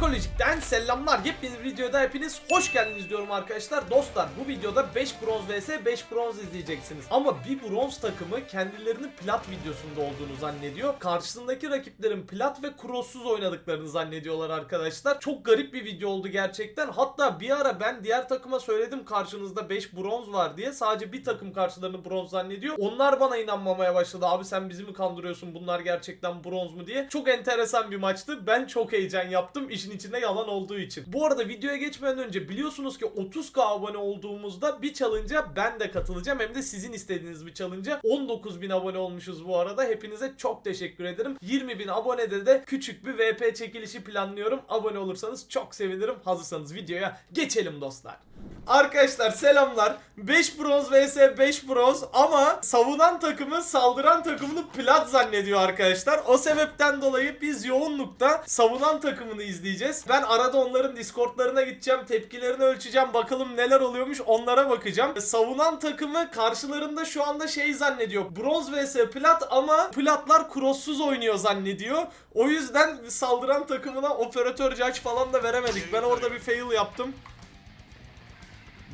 Psikolojik'ten selamlar. Yepyeni bir videoda hepiniz hoş geldiniz diyorum arkadaşlar. Dostlar bu videoda 5 bronz vs 5 bronz izleyeceksiniz. Ama bir bronz takımı kendilerini plat videosunda olduğunu zannediyor. Karşısındaki rakiplerin plat ve crosssuz oynadıklarını zannediyorlar arkadaşlar. Çok garip bir video oldu gerçekten. Hatta bir ara ben diğer takıma söyledim karşınızda 5 bronz var diye. Sadece bir takım karşılarını bronz zannediyor. Onlar bana inanmamaya başladı. Abi sen bizi mi kandırıyorsun bunlar gerçekten bronz mu diye. Çok enteresan bir maçtı. Ben çok heyecan yaptım işin içinde yalan olduğu için. Bu arada videoya geçmeden önce biliyorsunuz ki 30k abone olduğumuzda bir challenge'a ben de katılacağım. Hem de sizin istediğiniz bir challenge'a. 19.000 abone olmuşuz bu arada. Hepinize çok teşekkür ederim. 20.000 abonede de küçük bir VP çekilişi planlıyorum. Abone olursanız çok sevinirim. Hazırsanız videoya geçelim dostlar. Arkadaşlar selamlar. 5 bronz vs 5 bronz ama savunan takımı saldıran takımını plat zannediyor arkadaşlar. O sebepten dolayı biz yoğunlukta savunan takımını izleyeceğiz. Ben arada onların Discord'larına gideceğim, tepkilerini ölçeceğim. Bakalım neler oluyormuş onlara bakacağım. Savunan takımı karşılarında şu anda şey zannediyor. Bronz vs plat ama platlar crosssuz oynuyor zannediyor. O yüzden saldıran takımına operatör judge falan da veremedik. Ben orada bir fail yaptım.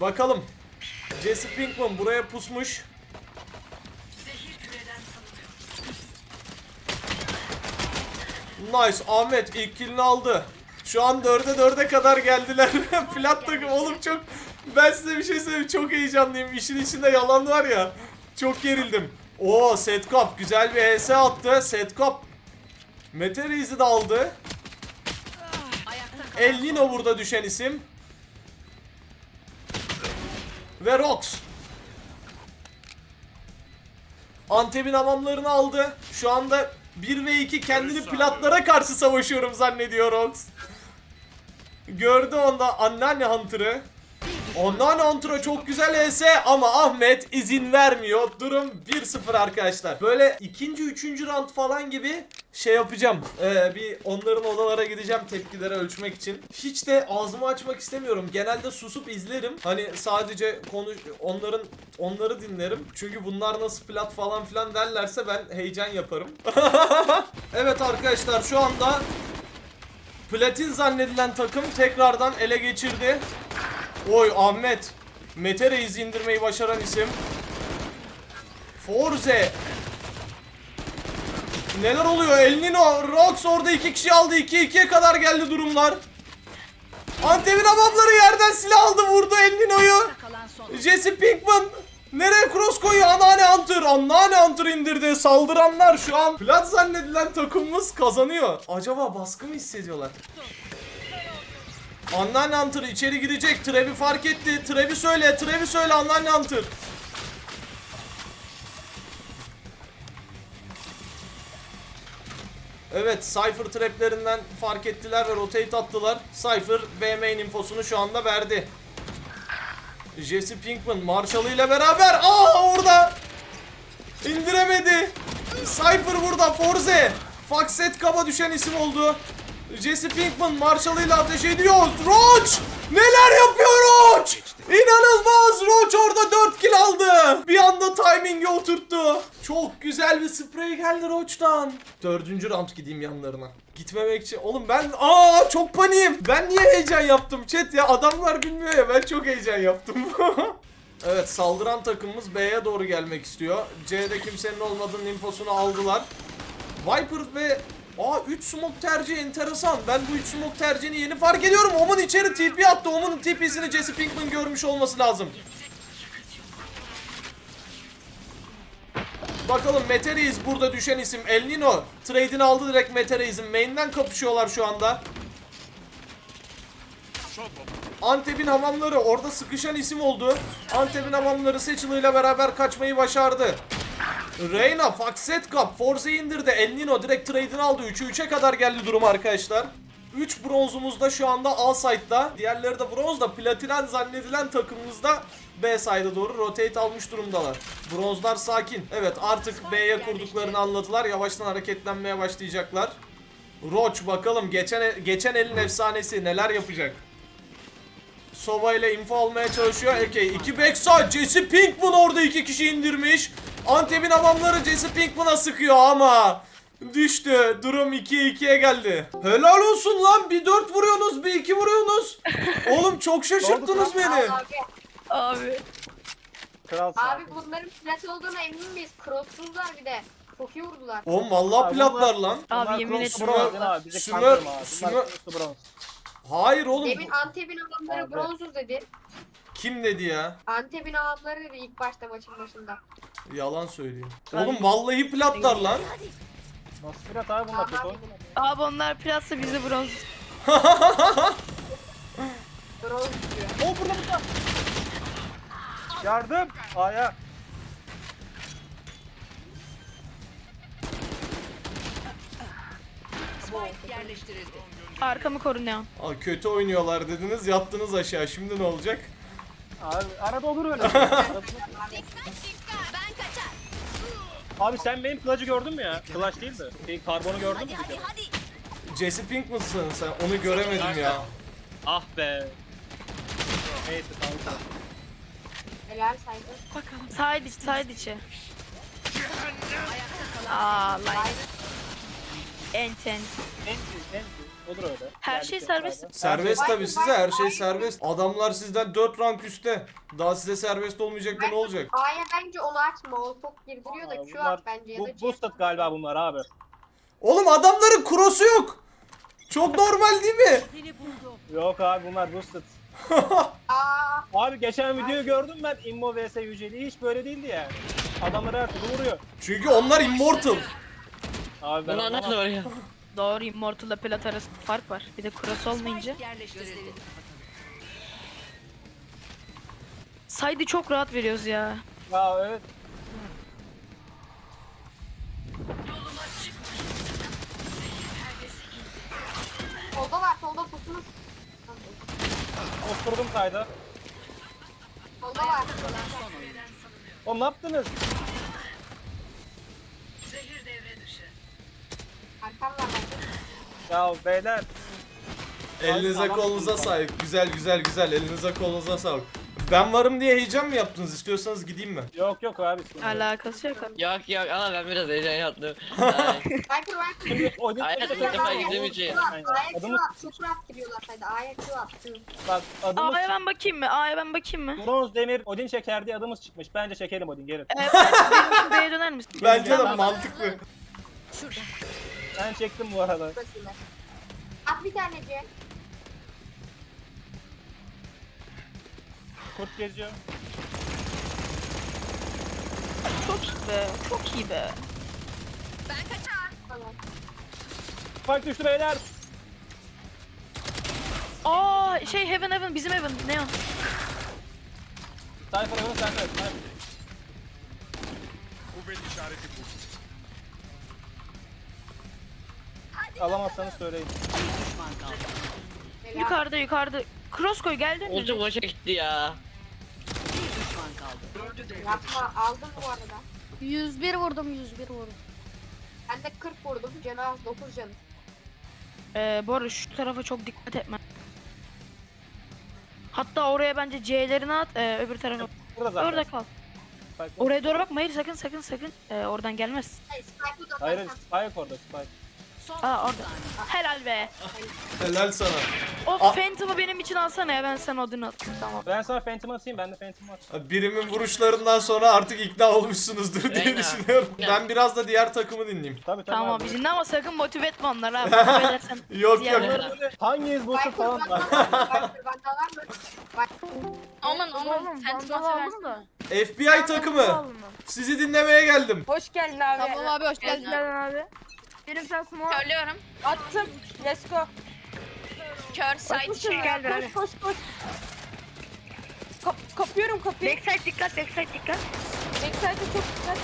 Bakalım. Jesse Pinkman buraya pusmuş. Nice. Ahmet ilk killini aldı. Şu an 4'e 4'e kadar geldiler. Plat takım oğlum çok... Ben size bir şey söyleyeyim. Çok heyecanlıyım. İşin içinde yalan var ya. Çok gerildim. Oo Setkop güzel bir HS attı. Setkop Mete Reis'i de aldı. Ellino burada düşen isim. Ve Rox. Antep'in hamamlarını aldı. Şu anda 1 ve 2 kendini platlara karşı savaşıyorum zannediyor Rox. Gördü onda anneanne Hunter'ı. Anneanne Hunter'a çok güzel HS ama Ahmet izin vermiyor. Durum 1-0 arkadaşlar. Böyle ikinci, üçüncü round falan gibi şey yapacağım. Ee, bir onların odalara gideceğim tepkileri ölçmek için. Hiç de ağzımı açmak istemiyorum. Genelde susup izlerim. Hani sadece konuş onların onları dinlerim. Çünkü bunlar nasıl plat falan filan derlerse ben heyecan yaparım. evet arkadaşlar şu anda platin zannedilen takım tekrardan ele geçirdi. Oy Ahmet. Mete Reis'i indirmeyi başaran isim. Forze. Neler oluyor? El Nino. Rox orada iki kişi aldı. 2-2'ye kadar geldi durumlar. Antep'in hamamları yerden silah aldı. Vurdu El Nino'yu. Jesse Pinkman. Nereye cross koyuyor? Anneanne Hunter. Anneanne Hunter indirdi. Saldıranlar şu an plat zannedilen takımımız kazanıyor. Acaba baskı mı hissediyorlar? Anneanne Hunter içeri girecek. Trevi fark etti. Trevi söyle. Trevi söyle Anneanne Hunter. Evet Cypher traplerinden fark ettiler ve rotate attılar. Cypher B main infosunu şu anda verdi. Jesse Pinkman Marshall ile beraber aa orada indiremedi. Cypher burada Forze. Foxet kaba düşen isim oldu. Jesse Pinkman Marshall ile ateş ediyor. Roach neler yapıyor Roach? İnanılmaz Roach orada 4 kill aldı. Bir anda timing'i oturttu. Çok güzel bir sprey geldi Roach'tan. Dördüncü round gideyim yanlarına. Gitmemek için. Oğlum ben aa çok paniğim. Ben niye heyecan yaptım chat ya adamlar bilmiyor ya ben çok heyecan yaptım. Evet saldıran takımımız B'ye doğru gelmek istiyor. C'de kimsenin olmadığının infosunu aldılar. Viper ve Aa 3 smoke tercihi enteresan. Ben bu 3 smoke tercihini yeni fark ediyorum. Omun içeri TP attı. Omun'un TP'sini Jesse Pinkman görmüş olması lazım. Bakalım Mete Reis burada düşen isim El Nino. Trade'ini aldı direkt Mete Reis'in. Main'den kapışıyorlar şu anda. Antep'in hamamları orada sıkışan isim oldu. Antep'in hamamları Seçilı ile beraber kaçmayı başardı. Reyna, Foxet Cup, Forze indirdi. El Nino direkt trade'ini aldı. 3'ü 3'e kadar geldi durum arkadaşlar. 3 bronzumuz da şu anda A side'da. Diğerleri de bronz da platinan zannedilen takımımızda B side'a doğru rotate almış durumdalar. Bronzlar sakin. Evet artık B'ye kurduklarını anladılar. Yavaştan hareketlenmeye başlayacaklar. Roach bakalım geçen geçen elin efsanesi neler yapacak? Sova ile info almaya çalışıyor. Eke iki backside. Jesse Pinkman orada iki kişi indirmiş. Antep'in adamları Jesse Pinkman'a sıkıyor ama düştü. Durum 2-2'ye geldi. Helal olsun lan. Bir 4 vuruyorsun 2 vuruyorsunuz. Oğlum çok şaşırttınız beni. Abi, Abi. Kral sakin. abi bunların plat olduğuna emin miyiz? Crosssuzlar bir de. Çok iyi vurdular. Oğlum vallahi Abi platlar lan. Abi Bunlar yemin cross ederim. bronz değil mi abi? Bizi Sümer- kandırma abi. Bunlar Sümer- bronz. Hayır oğlum. Demin Antep'in adamları Abi. bronzuz dedi. Kim dedi ya? Antep'in adamları dedi ilk başta maçın başında. Yalan söylüyor. Oğlum vallahi platlar lan. Nasıl pirat abi bunlar Abi. oynuyorlar. Abi onlar platsa bizi bronz. Bronz diyor. O burada burada. Yardım. Aya. Arkamı korun Neon. Aa, kötü oynuyorlar dediniz yattınız aşağı şimdi ne olacak? Abi arada olur öyle. Arada- Abi sen benim kılıcı gördün mü ya? Kılıç değil de. Şey, karbonu gördün mü? videoda? Jesse Pink mısın sen? Onu göremedim ya. Ah be. Neyse tamam. Helal saygı. Side içi, side içi. Aa, like. Enten. Enzi, enzi. Olur öyle. Her şey serbest. Serbest Ay, tabi size her şey serbest. Adamlar sizden 4 rank üstte. Daha size serbest olmayacak da ne olacak? A'ya bence onu açma. O çok girdiriyor da Q at bence ya Bu, da C. boosted galiba bunlar abi. Oğlum adamların cross'u yok. Çok normal değil mi? Yok abi bunlar boosted. Aa, Abi geçen videoyu gördüm ben Immo vs Yüceli hiç böyle değildi yani. Adamları her türlü vuruyor. Çünkü onlar immortal. Abi ben Bunlar anlamam. nerede var ya? Doğru Immortal'la plat arası fark var. Bir de cross olmayınca. Side'i çok rahat veriyoruz ya. Ya evet. solda var solda pusunuz. Oturdum kayda. Solda var. O ne yaptınız? Arkam var bence. Ya beyler. Elinize Tamam. kolunuza sağlık. Güzel güzel güzel. Elinize kolunuza sağlık. Ben varım diye heyecan mı yaptınız? İstiyorsanız gideyim mi? Yok yok abi. yok. Alakası yok. Yok yok ama ben biraz heyecan yaptım. Ay. Şimdi Hayatım A'ya ilk defa girdiğim için. A'ya Q Adımız- at. Çok rahat giriyorlar sayda. A'ya Q at. Bak adımız A'ya ben bakayım mı? A'ya ben bakayım mı? Bronz Demir Odin çeker diye adımız çıkmış. Bence çekelim Odin gelin. Ee, benim için B'ye döner misin? Bence de mantıklı. Ben çektim bu arada. Burasıyla. At bir tane C. Kurt geziyor. Çok iyi be. Çok iyi be. Tamam. Spike düştü beyler. Aa şey Heaven Heaven bizim Heaven. Neon. Cypher yolu sende. Cypher. Alamazsanız söyleyin. Yukarıda yukarıda. Cross koy geldin mi? Ultim boşa gitti ya. Yapma. Aldım bu arada. 101 vurdum 101 vurdum. Ben de 40 vurdum. Canı az 9 canı. Ee, bu arada şu tarafa çok dikkat etme. Hatta oraya bence C'lerini at, ee, öbür tarafa. Burada zaten. Orada kal. Spike Oraya doğru bakma, hayır sakın sakın sakın. Ee, oradan gelmez. Hayır Spike'ı da Hayır. Spike orada Spike. Aa orada. Helal be. Helal sana. O Aa. Phantom'ı benim için alsana ya, ben sana odunu atayım. Tamam. Ben sana Phantom atayım ben de Phantom at. Birimin vuruşlarından sonra artık ikna olmuşsunuzdur diye Aynen. düşünüyorum. Ben biraz da diğer takımı dinleyeyim. Tabii tabii. Tamam abi. abi dinle ama sakın motive etme onları ha. Motive edersen. Yok Diğer- yok. Böyle Hanginiz Viper falan var? Aman aman Phantom seversin. da. FBI takımı. Sizi dinlemeye geldim. Hoş geldin abi. Tamam abi hoş Hoş geldin. geldin abi. Benim sen smoke Körlüyorum. attım. Let's go. Kör side Koş içi. geldin koş koş koş. Kap kapıyorum kapıyı. Backside dikkat, backside dikkat. Backside'e çok dikkat.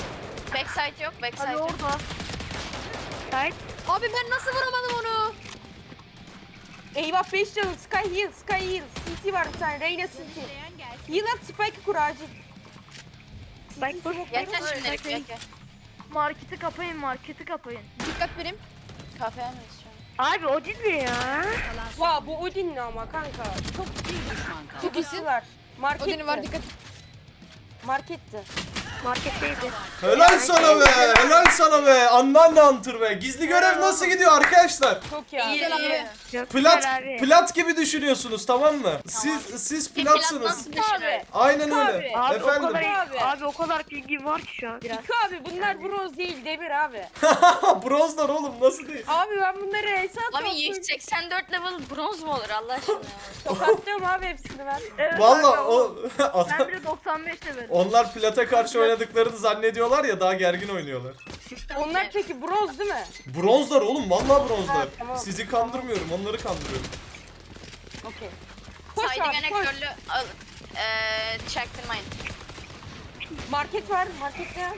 Backside yok backside Abi yok. orada. Side. Abi ben nasıl vuramadım onu? Eyvah 5 canım. Sky heal. Sky heal. CT var bir tane. Reyna CT. Heal at Spike'ı kur acil. Spike vur. Yeter şimdi bekle. Marketi kapayın marketi kapayın. Dikkat birim. Kafeye şu an? Abi o değil mi ya? Vaa bu Odin'li ama kanka. Çok Çok iyisin. var. Market Odin'i var dikkat. Marketti. Marketteydi. Helal sana be. Helal sana be. Andan da Hunter be. Gizli görev nasıl gidiyor arkadaşlar? Çok iyi abi. İyi iyi. Çok Plat abi. plat gibi düşünüyorsunuz tamam mı? Siz siz platsınız. düşünüyorsun? Aynen öyle. Abi. Abi Efendim. o kadar Abi. abi. o kadar bilgim var ki şu an biraz. İki abi bunlar bronz değil demir abi. Bronzlar oğlum nasıl değil? Abi ben bunları hesap Abi 184 level bronz mu olur Allah aşkına? Tokatlıyorum abi hepsini ben. Evet, Valla abi, o adam- Ben bile 95 level. onlar plata karşı oynadıklarını zannediyorlar ya daha gergin oynuyorlar. Onlar peki bronz değil mi? Bronzlar oğlum vallahi bronzlar. Ha, tamam. Sizi kandırmıyorum onları kandırıyorum. Okey. Koş Saydı abi koş. Eee çaktırmayın. Market var markette.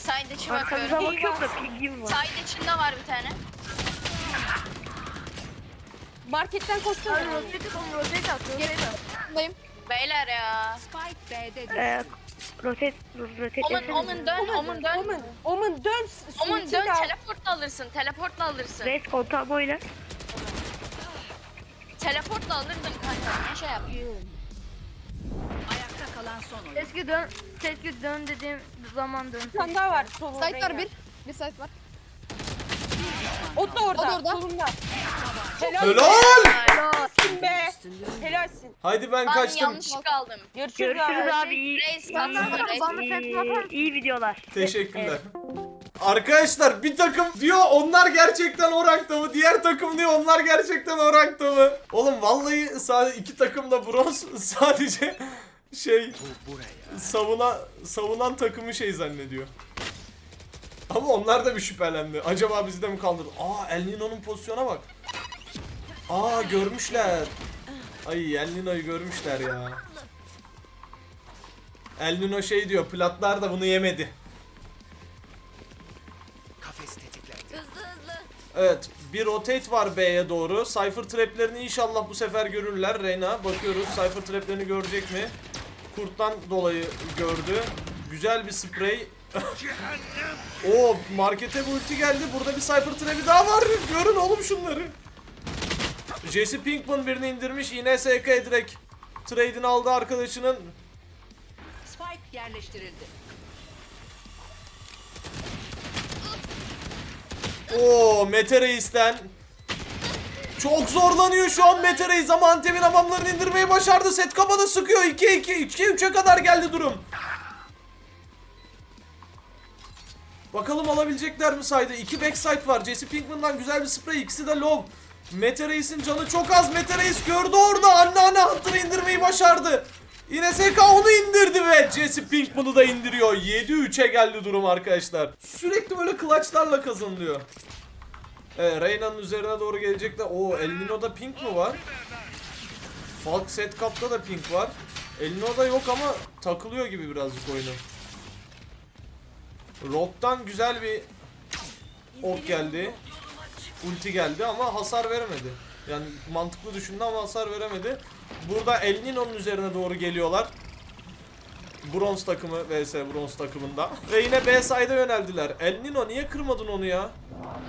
Saydı içi Arkamıza bakıyorum. da var. Saydı içinde var bir tane. Marketten koşsana. Abi rotate at, rotate at, rotate at. Beyler ya. Ee, rotate, rotate Omen. Omen dön, Omen dön. Omen, Omen dön. Omen dön, teleportla alırsın, teleportla alırsın. Reis kontağımı oyna. Teleportla alırdın kanka, ne şey yap. Keşke dön, keşke dön dediğim zaman dön. Bir tane daha var. Site var bir. Bir site var. O da orada. O da orada. Solunda. Helal Helal! Helalsin be. Helalsin. Haydi ben Ben kaçtım. yanlış kaldım. Görüşürüz, Görüşürüz abi. iyi, Reis iyi, iyi videolar. Teşekkürler. Arkadaşlar bir takım diyor onlar gerçekten o rankta mı? Diğer takım diyor onlar gerçekten o rankta mı? Oğlum vallahi sadece iki takım da bronz sadece şey savuna savunan takımı şey zannediyor. Ama onlar da bir şüphelendi. Acaba bizi de mi kaldırdı? Aa El Nino'nun pozisyona bak. Aa görmüşler. Ay El Nino'yu görmüşler ya. El Nino şey diyor platlar da bunu yemedi. Evet, bir rotate var B'ye doğru. Cypher traplerini inşallah bu sefer görürler. Reyna bakıyoruz. Cypher traplerini görecek mi? Kurttan dolayı gördü. Güzel bir sprey. Oo, markete bu ulti geldi. Burada bir Cypher trap'i daha var. Görün oğlum şunları. Jesse Pinkman birini indirmiş. Yine SK direkt trade'ini aldı arkadaşının. Spike yerleştirildi. Oo Mete Reis'ten çok zorlanıyor şu an Mete Reis ama Antep'in hamamlarını indirmeyi başardı. Set kapalı sıkıyor. 2'ye 2, 2'ye 3'e kadar geldi durum. Bakalım alabilecekler mi saydı? 2 backside var. Jesse Pinkman'dan güzel bir spray. İkisi de low. Mete Reis'in canı çok az. Mete Reis gördü orada. Anne anne Hunter'ı indirmeyi başardı. Yine SK onu indirdi ve Jesse Pinkman'ı da indiriyor. 7-3'e geldi durum arkadaşlar. Sürekli böyle clutchlarla kazanılıyor. Evet Reyna'nın üzerine doğru gelecekler. Oo El Nino'da pink mi var? Falk set kapta da pink var. El Nino'da yok ama takılıyor gibi birazcık oyunu. Rock'tan güzel bir ok geldi. Ulti geldi ama hasar veremedi. Yani mantıklı düşündü ama hasar veremedi. Burada El Nino'nun üzerine doğru geliyorlar. Bronz takımı vs bronz takımında. Ve yine B side'a yöneldiler. El Nino niye kırmadın onu ya?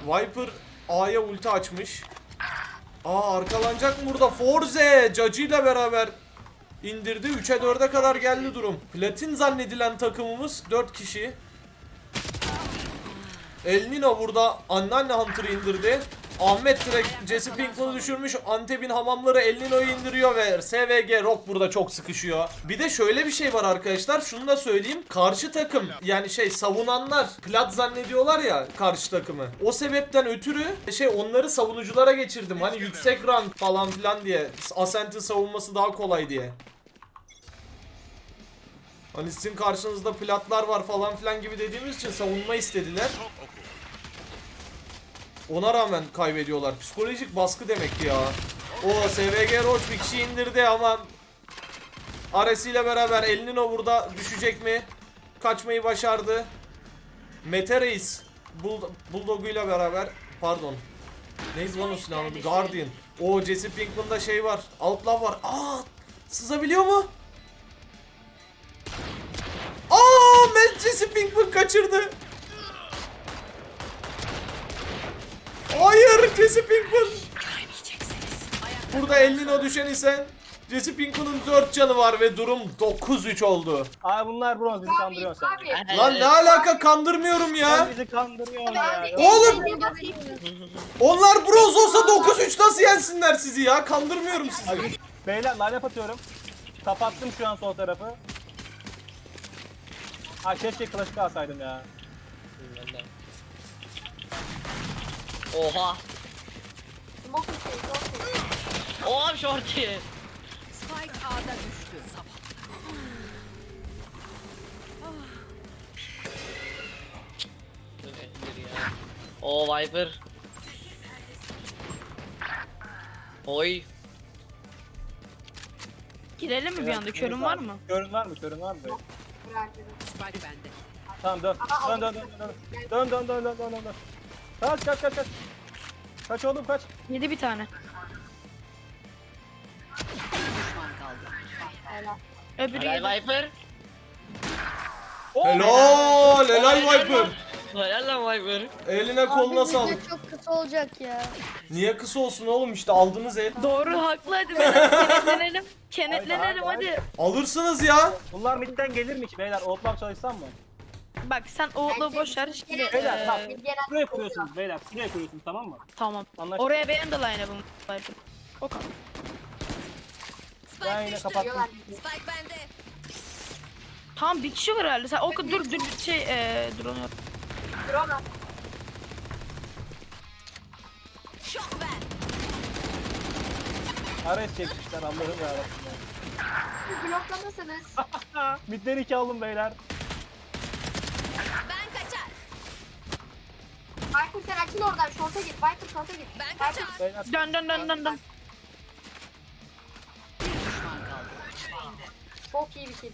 Viper A'ya ulti açmış. Aa arkalanacak mı burada? Forze Cacı ile beraber indirdi. 3'e 4'e kadar geldi durum. Platin zannedilen takımımız 4 kişi. El Nino burada anneanne Hunter'ı indirdi. Ahmet direkt Jesse Pinkman'ı düşürmüş. Antep'in hamamları El Nino'yu indiriyor ve SVG Rock burada çok sıkışıyor. Bir de şöyle bir şey var arkadaşlar. Şunu da söyleyeyim. Karşı takım yani şey savunanlar plat zannediyorlar ya karşı takımı. O sebepten ötürü şey onları savunuculara geçirdim. Hani yüksek rank falan filan diye. Ascent'in savunması daha kolay diye. Hani sizin karşınızda platlar var falan filan gibi dediğimiz için savunma istediler. Ona rağmen kaybediyorlar. Psikolojik baskı demek ya. O SVG Roach bir kişi indirdi ama Ares ile beraber elinin o burada düşecek mi? Kaçmayı başardı. Mete Reis Bull Bulldog'uyla beraber pardon. Neydi lan o silahın? Guardian. O Jesse Pinkman'da şey var. Outlaw var. Aa! Sızabiliyor mu? Aa! Matt Jesse Pinkman kaçırdı. Hayır Jesse Pinkman. Burada 50 o düşen isen Jesse Pinkman'ın 4 canı var ve durum 9-3 oldu. Abi bunlar bronz bizi kandırıyorsun sen. Abi. Lan ne alaka kandırmıyorum Sen ya. bizi kandırıyorsun ya. Oğlum onlar bronz olsa 9-3 nasıl yensinler sizi ya? Kandırmıyorum sizi. Beyler line atıyorum. Kapattım şu an sol tarafı. Ha keşke klasik alsaydım ya. Oha. Smoke şey, smoke şey. Oha shorty. Spike A'da düştü. O Viper. Oy. Girelim mi bir anda? Körün var mı? Körün var mı? Körün var mı? Spike bende. Tamam dön. Dön dön dön dön. Dön dön dön dön dön dön. dön. Kaç kaç kaç kaç. Kaç oğlum kaç. Yedi bir tane. Düşman kaldı. Öbürü Helal yedi. Viper. Helal, helal Viper. Helal lan Viper. Eline koluna sağlık. çok kısa olacak ya. Niye kısa olsun oğlum işte aldınız el. Doğru haklı hadi beyler kenetlenelim. Kenetlenelim Hadi, hadi. Alırsınız ya. Bunlar midden gelir mi hiç beyler? Outlap çalışsam mı? Bak sen Oğuz'la boş ver şimdi. Beyler eee, tamam. Buraya kuruyorsunuz beyler. Buraya kuruyorsunuz tamam mı? Tamam. Anlaştık. Oraya benim de line-up'ım vardı. O kadar. Ben yine kapattım. Tamam bir kişi var herhalde. Sen o dur dur şey eee dur onu. At. Ares çekmişler Allah'ım yarabbim. Bloklamasınız. ya. Midden iki aldım beyler. Viper sen açıl oradan. Short'a git. Viper short'a git. Ben kaçar. Beyler Dön dön dön dön dön. Bir. Çok iyi bir kill.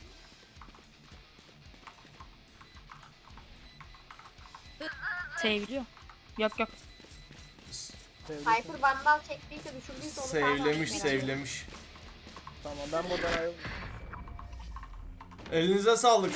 Seviliyor. Yok yok. Viper vandal çektiyse düşürdüyse onu Sevlemiş, sevlemiş. tamam ben buradan ayrıldım. Elinize sağlık.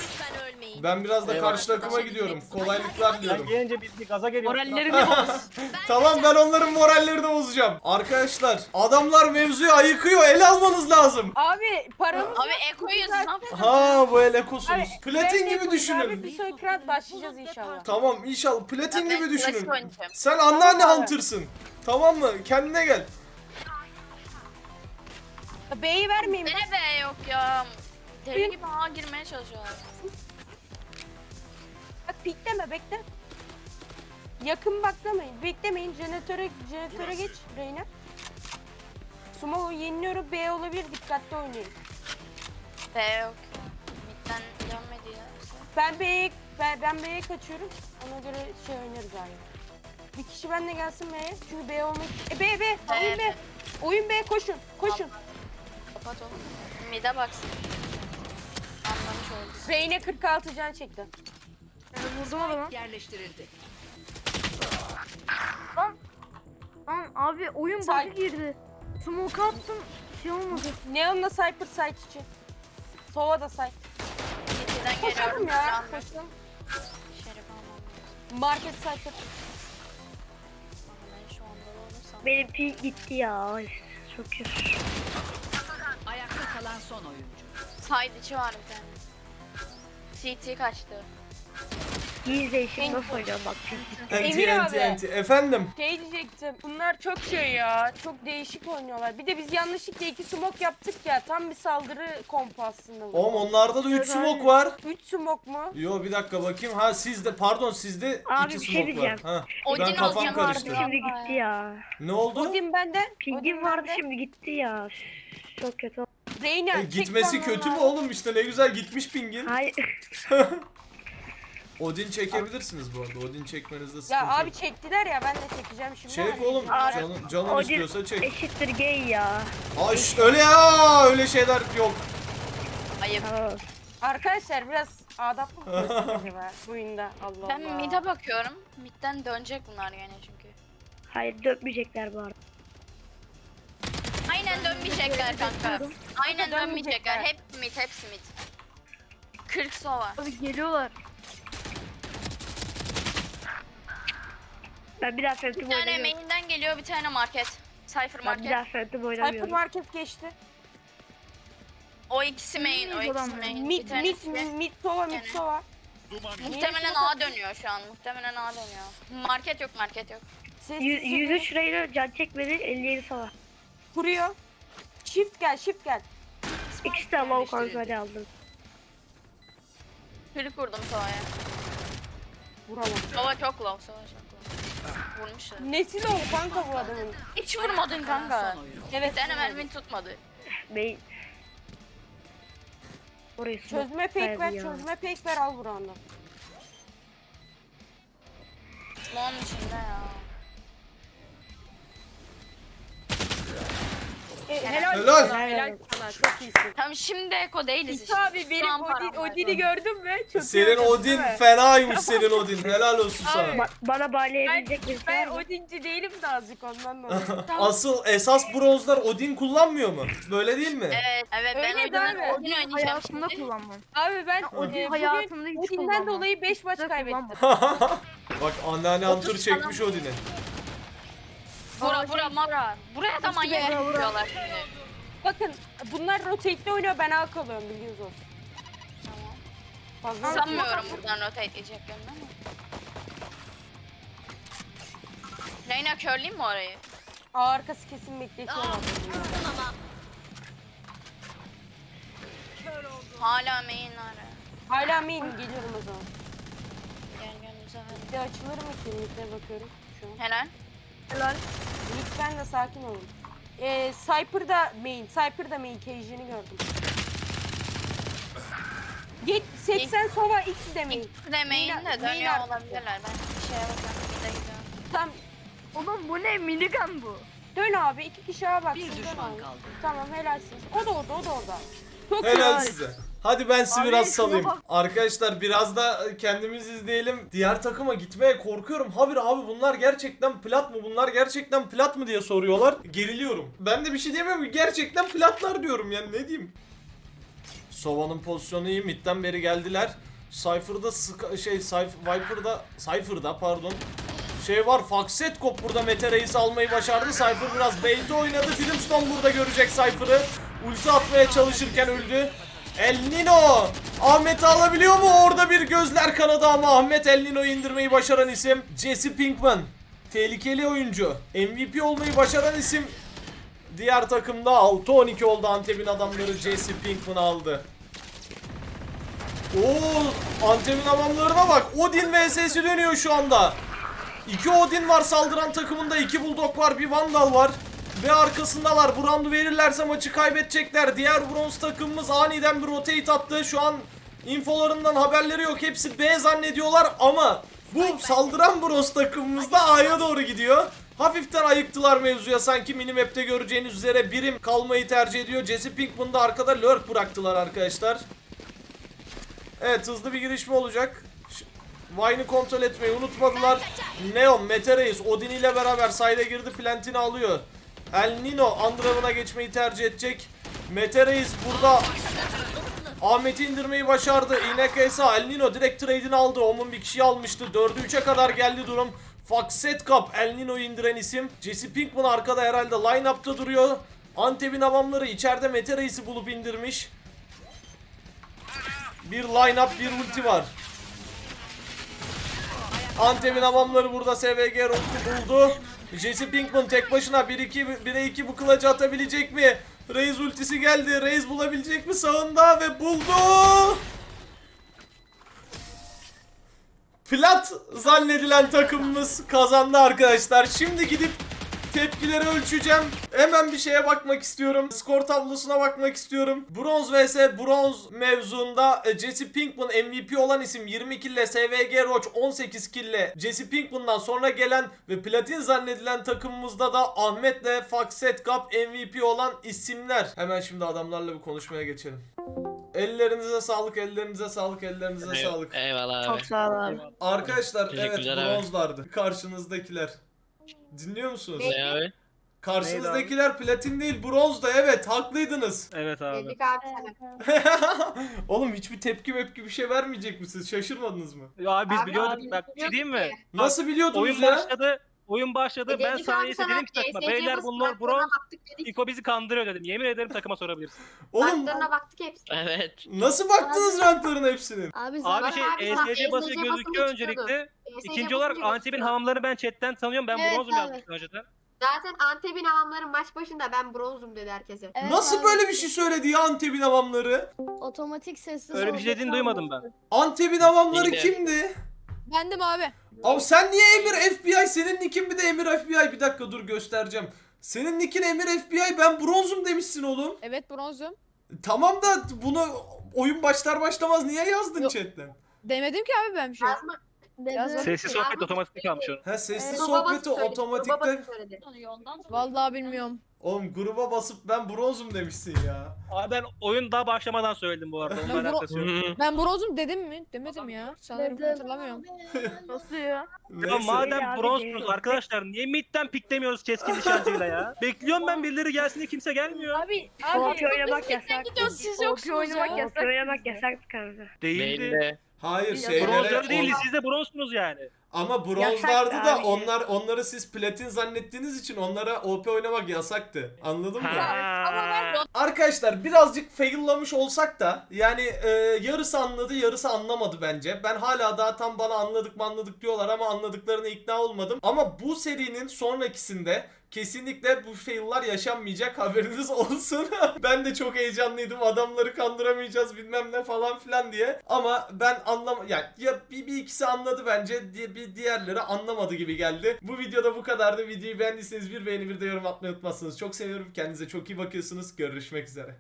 Ben biraz da Eyvallah. karşı takıma gidiyorum. Kolaylıklar Ben diliyorum. gelince biz bir gaza geliyoruz. Morallerini boz. Tamam ben onların morallerini bozacağım. Arkadaşlar adamlar mevzuyu ayıkıyor. El almanız lazım. Abi paramız Abi ekoyuz ne yapıyorsun? Ha bu el ekosunuz. Abi, Platin gibi Abi düşünün. bir round başlayacağız inşallah. Tamam inşallah platin gibi düşünün. Sen anneanne abi. hunter'sın. Tamam mı? Kendine gel. B'yi vermeyeyim. Ne be yok ya. Deli gibi ağa girmeye çalışıyorlar. Bak pikleme bekle. Yakın baklamayın. Beklemeyin. Jeneratöre, jeneratöre geç Reyna. Sumo yeniliyorum. B olabilir. Dikkatli oynayın. Be yok. Midden dönmedi ya. Ben B'ye ben, ben B'ye kaçıyorum. Ona göre şey oynarız abi. Bir kişi benimle gelsin B'ye. Çünkü B olmak... E B B. Oyun B. Oyun B. Koşun. Koşun. Kapat oğlum. Mide baksın. Reyna 46 can çekti. Vurdum adamı. Yerleştirildi. Lan abi oyun Say- bug'a girdi. Smoke attım şey olmadı. Neon'la Cypher site için. Sova da site. Gitiden Koşalım geliyorum. ya. Koşalım. Şerif almam. Market Cypher. Ben şu anda da olursam. Benim ping gitti ya. Ay, Çok kötü. Ayakta kalan son oyuncu. Side içi var bir tane. CT kaçtı. İyi izleyişim nasıl oynuyorum bak gitti. Enti Emir enti abi. enti. Efendim. Şey diyecektim. Bunlar çok şey ya. Çok değişik oynuyorlar. Bir de biz yanlışlıkla iki smoke yaptık ya. Tam bir saldırı kompu aslında bu. Oğlum onlarda da 3 Evet, smoke var. 3 smoke mu? Yo bir dakika bakayım. Ha sizde pardon sizde Abi 2 bir şey smoke var. diyeceğim. Ha. Odin Ben kafam karıştı. Şimdi gitti ya. Ne oldu? Odin bende. Pingim Odin vardı bende. şimdi gitti ya. Çok kötü. oldu. Reyna. E, gitmesi kötü mü oğlum işte ne güzel gitmiş pingin. Hayır. Odin çekebilirsiniz bu arada. Odin çekmenizde sıkıntı Ya abi yok. çektiler ya ben de çekeceğim şimdi. Çek Hani- oğlum. Abi, Canın, canın Odin istiyorsa çek. eşittir gay ya. Ay şş, öyle ya öyle şeyler yok. Ayıp. Aa, Arkadaşlar biraz adaplı mı konuşsak acaba bu oyunda? Allah Ben Allah. mid'e bakıyorum. Mid'den dönecek bunlar gene çünkü. hayır dökmeyecekler bu arada. Aynen dönmeyecekler kanka. Aynen Dönmeyecekler. Hep mid, hepsi mid. 40 sova. Abi geliyorlar. Ben bir daha Phantom Bir tane oynamıyorum. main'den geliyor, bir tane market. Cypher Ben bir market. daha Phantom Hyper oynamıyorum. Market geçti. O ikisi main, o ikisi main. Mid Bir mid tanesi mid sova mid sova. Muhtemelen A dönüyor şu an. Muhtemelen A dönüyor. Market yok, market yok. Ses Yüz- sesi 103 lirayla can çekmedi 57 sava. Kuruyor. Shift gel shift gel. İkisi de low kanka hadi aldım. Klik vurdum Sova'ya. Vuramadım. Sova çok low, Sova çok low. Vurmuşlar. Nesi o kanka bu adamın? Hiç vurmadın kanka. Evet. Tane vurmadım. mermin tutmadı. Bey... Orayı Çözme fake ver, çözme fake ver al buranda. Smoke'un içinde ya. Helal. Helal. Helal sana. Çok iyisin. Tam şimdi Eko değiliz işte. abi benim Odin. Odin'i gördün mü? Çok Senin Odin fenaymış senin Odin. Helal olsun sana. Ba- bana bağlayabilecek birisi var Ben? Odinci değilim de azıcık ondan dolayı. Asıl esas bronzlar Odin kullanmıyor mu? Böyle değil mi? Evet, evet ben Öyle değil mi? Odin oynayacağım Hayatımda şimdi. kullanmam. abi ben Odin e, hayatımda bugün hiç Odin'den kullanmam. dolayı 5 maç Hiç kaybettim. kullanmam. Bak anneanne antır 30 çekmiş. Odin'i. Bura bura mara. Buraya da manyak yapıyorlar şimdi. Bakın bunlar rotate'de oynuyor ben A kalıyorum bilginiz olsun. Fazla Sanmıyorum buradan rotate edeceklerini ama. Reyna körleyeyim mi orayı? A arkası kesin bekletiyorlar. Hala main var. Hala main geliyorum o zaman. Gel gel güzel. Bir de açılır mı ki? Mid'e bakıyorum şu an. Helal. Ben de sakin olun. Ee, Cypher da main. Cypher da main. Cage'ini gördüm. Get 80 Sova X de main. Bir de main de dönüyor artık. olabilirler. Ben bir şeye bakıyorum. Bir de gidiyorum. Tam Oğlum bu ne minigun bu? dön abi. iki kişi A baksın. Bir dön düşman abi. kaldı. Tamam helalsiniz. O da orada o da orada. Çok Helal size. Hadi ben sizi Abi biraz salayım. bak. Arkadaşlar biraz da kendimiz izleyelim. Diğer takıma gitmeye korkuyorum. Habire abi bunlar gerçekten plat mı? Bunlar gerçekten plat mı diye soruyorlar. Geriliyorum. Ben de bir şey diyemiyorum ki gerçekten platlar diyorum yani ne diyeyim. Sova'nın pozisyonu iyi. Mid'den beri geldiler. Cypher'da sık şey Cypher, Viper'da Cypher'da pardon. Şey var Foxet Kop burada Mete Reis'i almayı başardı. Cypher biraz bait'i oynadı. Filmstone burada görecek Cypher'ı. Ulti atmaya çalışırken öldü. El Nino Ahmet'i alabiliyor mu? Orada bir gözler kanadı ama Ahmet El Nino'yu indirmeyi başaran isim Jesse Pinkman. Tehlikeli oyuncu. MVP olmayı başaran isim Diğer takımda 6-12 oldu Antep'in adamları Jesse Pinkman aldı. Oo, Antep'in adamlarına bak. Odin vs'si dönüyor şu anda. İki Odin var saldıran takımında. iki Bulldog var. Bir Vandal var. Ve arkasındalar. Bu roundu verirlerse maçı kaybedecekler. Diğer bronz takımımız aniden bir rotate attı. Şu an infolarından haberleri yok. Hepsi B zannediyorlar ama bu saldıran bronz takımımız da A'ya doğru gidiyor. Hafiften ayıktılar mevzuya sanki minimap'te göreceğiniz üzere birim kalmayı tercih ediyor. Jesse Pinkman da arkada lurk bıraktılar arkadaşlar. Evet hızlı bir girişme olacak. Vine'ı kontrol etmeyi unutmadılar. Neon, Mete Reis, Odin ile beraber sayda girdi. Plantini alıyor. El Nino Andrav'ına geçmeyi tercih edecek. Mete Reis burada Ahmet'i indirmeyi başardı. İnek Esa, El Nino direkt trade'ini aldı. Omun bir kişiyi almıştı. 4'e 3'e kadar geldi durum. Foxet Cup, El Nino'yu indiren isim. Jesse Pinkman arkada herhalde line-up'ta duruyor. Antep'in avamları içeride Mete Reis'i bulup indirmiş. Bir line-up, bir ulti var. Antep'in avamları burada SVG ulti buldu. Jesse Pinkman tek başına 1-2 1'e 2 bu kılıcı atabilecek mi? Reis ultisi geldi. Reis bulabilecek mi sağında ve buldu. Plat zannedilen takımımız kazandı arkadaşlar. Şimdi gidip tepkileri ölçeceğim. Hemen bir şeye bakmak istiyorum. Skor tablosuna bakmak istiyorum. Bronz vs bronz mevzuunda e, Jesse Pinkman MVP olan isim 20 kille SVG Roach 18 kille Jesse Pinkman'dan sonra gelen ve platin zannedilen takımımızda da Ahmet'le Foxet Cup MVP olan isimler. Hemen şimdi adamlarla bir konuşmaya geçelim. Ellerinize sağlık, ellerinize sağlık, ellerinize sağlık. Eyvallah abi. Çok sağ ol abi. Arkadaşlar evet Teşekkürler abi. bronzlardı. Karşınızdakiler. Dinliyor musunuz? Ne abi? Karşınızdakiler platin değil bronzda evet haklıydınız. Evet abi. Dedik abi sana. Oğlum hiçbir tepki mepki bir şey vermeyecek misiniz? Şaşırmadınız mı? Ya biz Abi, biliyorduk abi, bak bir şey diyeyim mi? Nasıl biliyordunuz Oyun ya? başladı. Oyun başladı. Ben Gece saniyesi dedim ki takıma. Beyler bunlar bronz. İko bizi kandırıyor dedim. Yemin ederim takıma sorabilirsin. Oğlum Kartlarına baktık hepsi. Evet. nasıl baktınız rankların hepsinin? Abi Abi şey abi, sen ESC basıyor ESC gözüküyor basınca öncelikle. ESC İkinci olarak Antep'in gözüküyor. hamamlarını ben chatten tanıyorum. Ben Evet, bronzum abi. yazmıştım önceden. Zaten Antep'in havamları maç başında ben bronzum dedi herkese. Evet Nasıl abi. böyle bir şey söyledi ya Antep'in avamları? Otomatik sessiz Öyle bir şey dediğini duymadım ben. Antep'in avamları Bilmiyorum. kimdi? Bendim abi. Abi sen niye Emir FBI? Senin nickin bir de Emir FBI. Bir dakika dur göstereceğim. Senin nickin Emir FBI ben bronzum demişsin oğlum. Evet bronzum. Tamam da bunu oyun başlar başlamaz niye yazdın Yok. chatten? Demedim ki abi ben bir şey. Yazma. Sessiz sohbet otomatik kalmış onun. Ha sesli Evet. Gruba sohbeti basıp söyledi, otomatikte. söyledi. Vallahi bilmiyorum. Oğlum gruba basıp ben bronzum demişsin ya. Abi ben oyun daha başlamadan söyledim bu arada. Onunla Ben alakası yok. Ben bronzum dedim mi? Demedim ya. Sanırım Dedim. hatırlamıyorum. Nasıl ya? Ya Neyse. madem abi bronzsunuz arkadaşlar niye midden piklemiyoruz keskin nişancıyla ya? Bekliyorum ben birileri gelsin diye kimse gelmiyor. Abi OP oynamak yasak. siz OP yoksunuz oynamak ya. yasak. OP oynamak yasak kanka. Değildi. Belli. Hayır Bronzları şeylere değiliz on- siz de bronzsunuz yani. Ama bronzlardı Yasaktı da abi. onlar onları siz platin zannettiğiniz için onlara OP oynamak yasaktı. Anladın mı? Ha. Arkadaşlar birazcık faillamış olsak da yani e, yarısı anladı yarısı anlamadı bence. Ben hala daha tam bana anladık mı anladık diyorlar ama anladıklarına ikna olmadım. Ama bu serinin sonrakisinde kesinlikle bu fail'lar yaşanmayacak haberiniz olsun. ben de çok heyecanlıydım adamları kandıramayacağız bilmem ne falan filan diye. Ama ben anlam yani ya bir, bir ikisi anladı bence diye bir diğerleri anlamadı gibi geldi. Bu videoda bu kadardı. Videoyu beğendiyseniz bir beğeni bir de yorum atmayı unutmazsınız. Çok seviyorum. Kendinize çok iyi bakıyorsunuz. Görüşmek üzere.